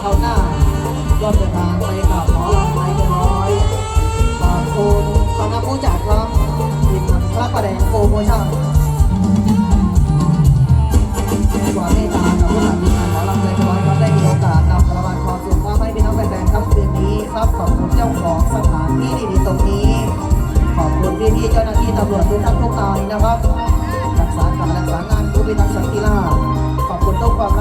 เข้าหน้าร่วมเดินทางไปกับหมอลำไทยเดือร้อยขอบคุณคณะผู้จัดครับทีมงานพระประแดงโปรโมชั่นกว่าเมตตากับผู้นำทีมงานหมอลำใจร้อยครับได้มีโอกาสนำประวัติความสุขมาให้พี่น้องแฟนๆครับคืนนี้ครับขอบคุณเจ้าของสถานที่ดีๆตรงนี้ ขอบคุณพี่ๆเจ้าหน้าที่ตำรวจทุกท่านทุกนายนะครับรักษาการรักษางานผู้พิทักษ์สันติราษฎร์ขอบคุณทุกความ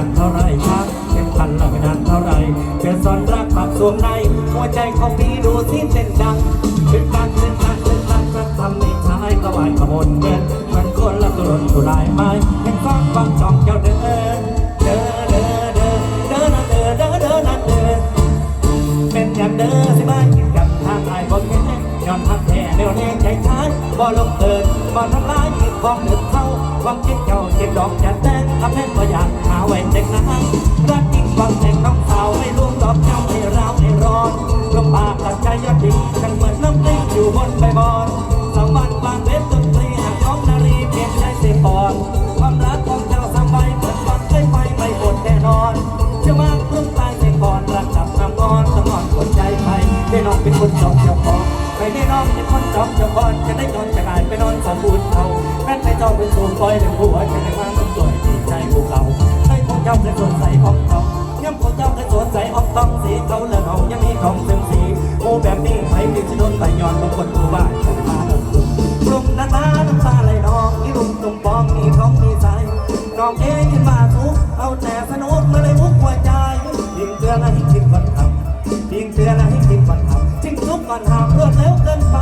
านเท่าไรครับเห็นกันละไม่นานเท่าไรเพื่อสอนรักปากสวมใน หัวใจของพี่ดูที่เต้นดังเป็นดังเป็นดังเป็นดังจะทำให้ชายกระวายกระวนเดินมันคนละตุรนตุรายไม้เห็นฟังฟังจองเจ้าเดินเดินเดินเดินเดินเดินเดินเดินเดินเป็นอย่างเดิมสิบ้านกินกับทางอายบ่แค่ย้อนทักแท้เร็วแน่ใจชานบ่ลงเอินบ่ทำลายของเดือดเข้า วังคิดเจ้าเก็บดอกจัดแต่งทำให้บ่อยากหาไว้เด็กนะรักจริงฟังแต่งน้องสาวให้ลวงดอกเจ้าให้ราวให้ร้อนลมปากตัดใจยอดดีกันเหมือนน้ำติ้งอยู่บนใบบอนสามวันกลางเว็บดนตรีหากน้องนารีเพียงใจเสียก่อนความรักของเจ้าสามใบเหมือนฝันเคยไปไม่หมดแน่นอน จะมากเพิ่งตายเสียก่อนรักจับนำงอนต้องงอนคนใจไปได้น้องเป็นคนจอมเจ้าของไปได้น้องเป็นคนจอมเจ้าของจะได้นอนจะกายไปนอนสมบูรณ์เขา เจ้าเป็นสูงปล่อยเดี๋ยวหัวจะได้มาเป็นสวยดีใจภูเขาให้ของเจ้าเป็นสวนใสของเขาย่ำของเจ้าเป็นสวนใสออกต้องสีเขาเลือเขายังมีของเต็มสีโอ้แบบนี้ใครมีจะโดนไปย้อนบางคนผู้บ้านจะมาลงทุนกลุ่มนานาน้ำตาไหลนองนี่ลุงตรงปองมีของมีใจน้องเองยินมาทุกเอาแต่สนุกมื่อไรมุกหัวใจยิงเตือนให้คิดก่อนทำยิงเตือนให้คิดก่อนทำจริงทุกก่อนหามรวดเร็วเกินไป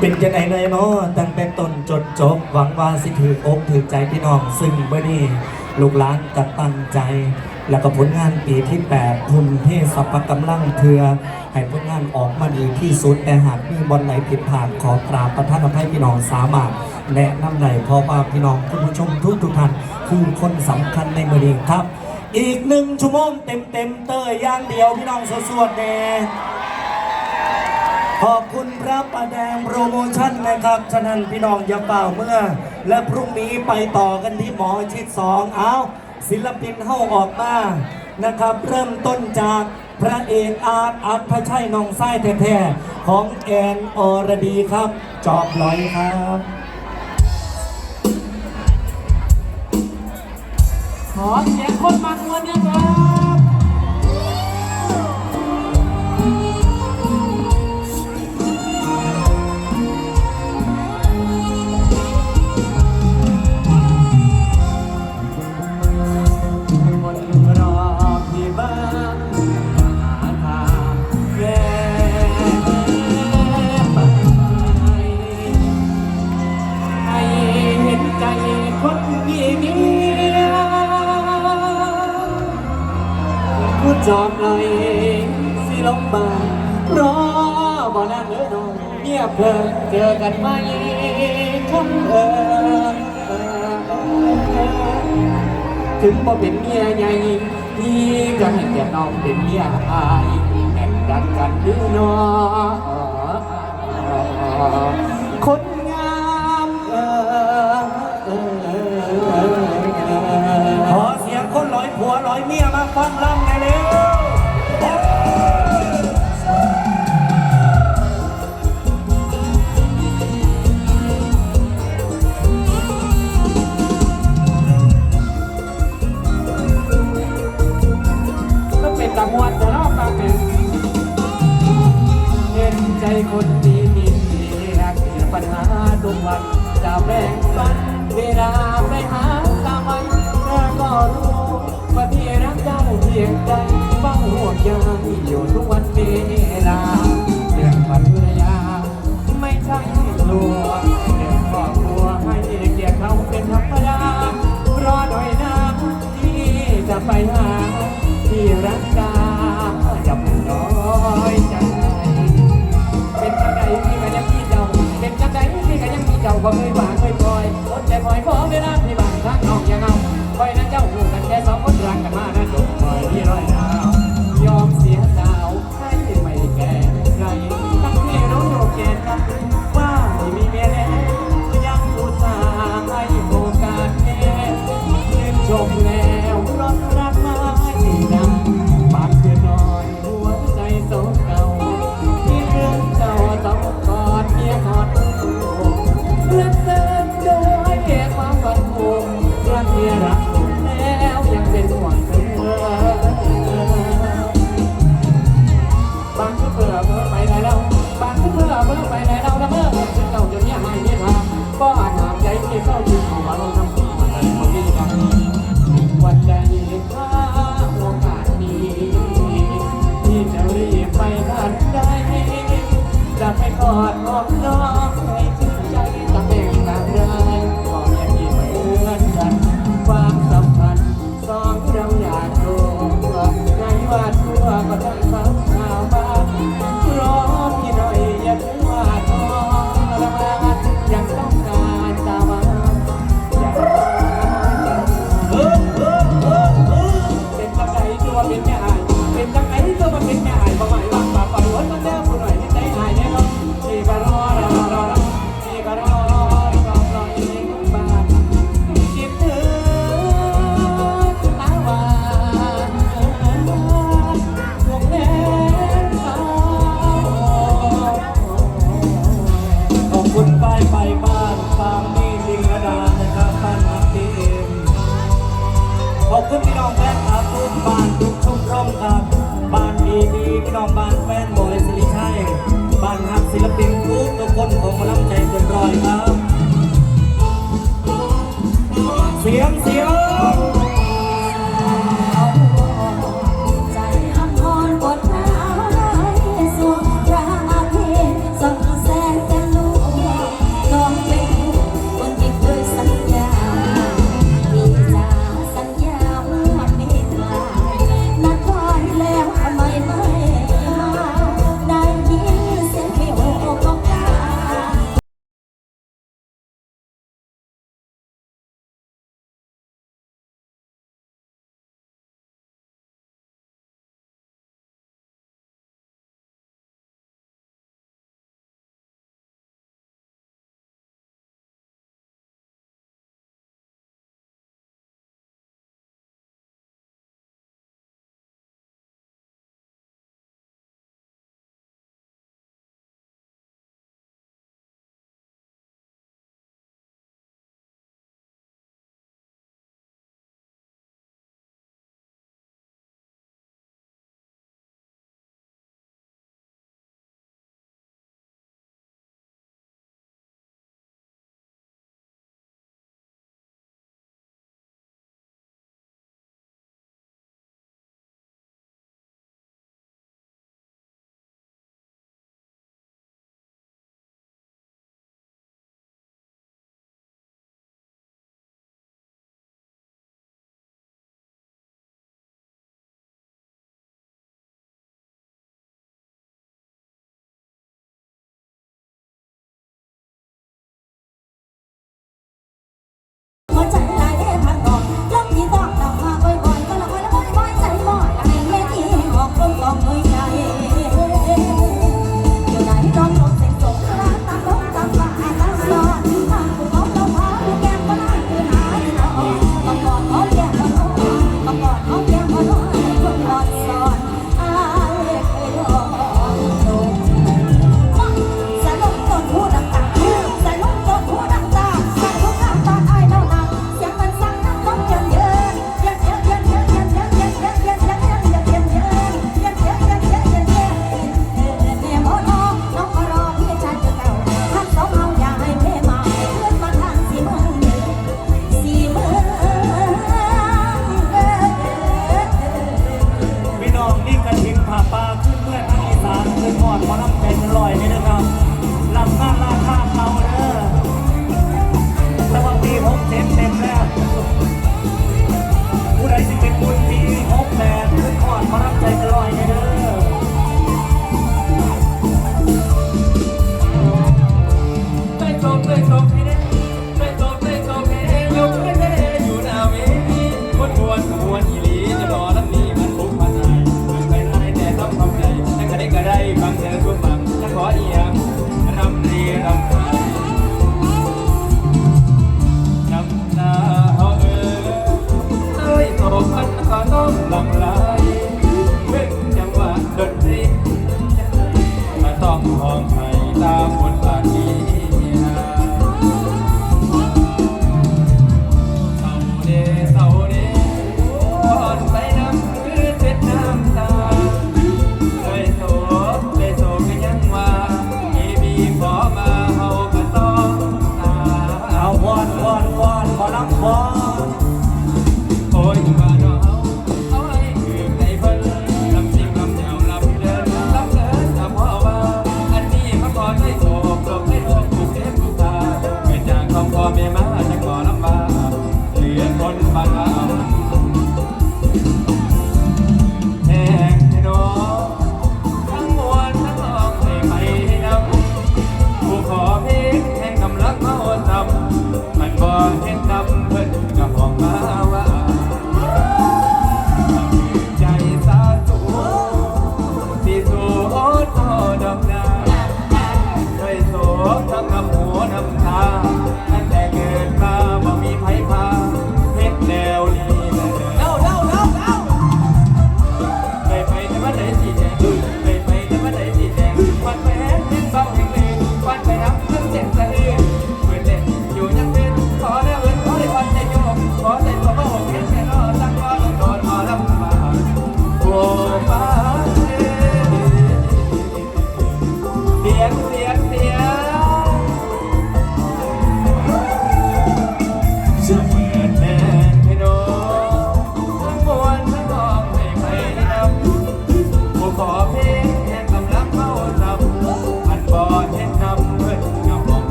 เป็นจังไงเลยเนาะตั้งแต่ต้นจนจบ หวังว่าสิถืออกถือใจพี่น้อง ซึ่งเมื่อนี้ลูกหลานกับตั้งใจ แล้วก็ผลงานปีที่8ทุนเทสัพพกำลังเพื่อให้ผลงานออกมาดีที่สุด แต่หากมีบอลไหนผิดพลาดขอกราบประทานอภัยพี่น้องสามารถแนะนำได้เพระว่าพี่น้องคุณผู้ชมทุกทุกท่านคือคนสำคัญในเมือนี้ครับ อีกหนึ่งชั่วโมงเต็มเต็มเตยอย่างเดียวพี่น้องสวดๆแน่ ขอบคุณพระประแดงโปรโมชั่นนะครับ ฉะนั้นพี่น้องอย่าเปล่าเมื่อ และพรุ่งนี้ไปต่อกันที่หมอชิดสองเอาศิลปินเข้าออกมานะครับ เริ่มต้นจากพระเอกอาร์ตอัพชัยนองไส้แท้ๆ ของแอนอรดีครับ จอบลอยครับขอเสียงคนมาตัวเนี่ยครับ ไห้สิลงมารอบ่อนานเด้อน้องเงียบเพลินเจอกันไหมคำเออถึงบ่เป็นเมียใหญ่ที่ก็ให้แก่น้องเป็นเมียอายแห่งดันกันดื้อนอคนงามขอเสียงคนร้อยผัวร้อยเมียมาฟังลำใน่อยเร็ว ปัญหาทุกวันจะแบ่งปันเวลาไปหา คนของ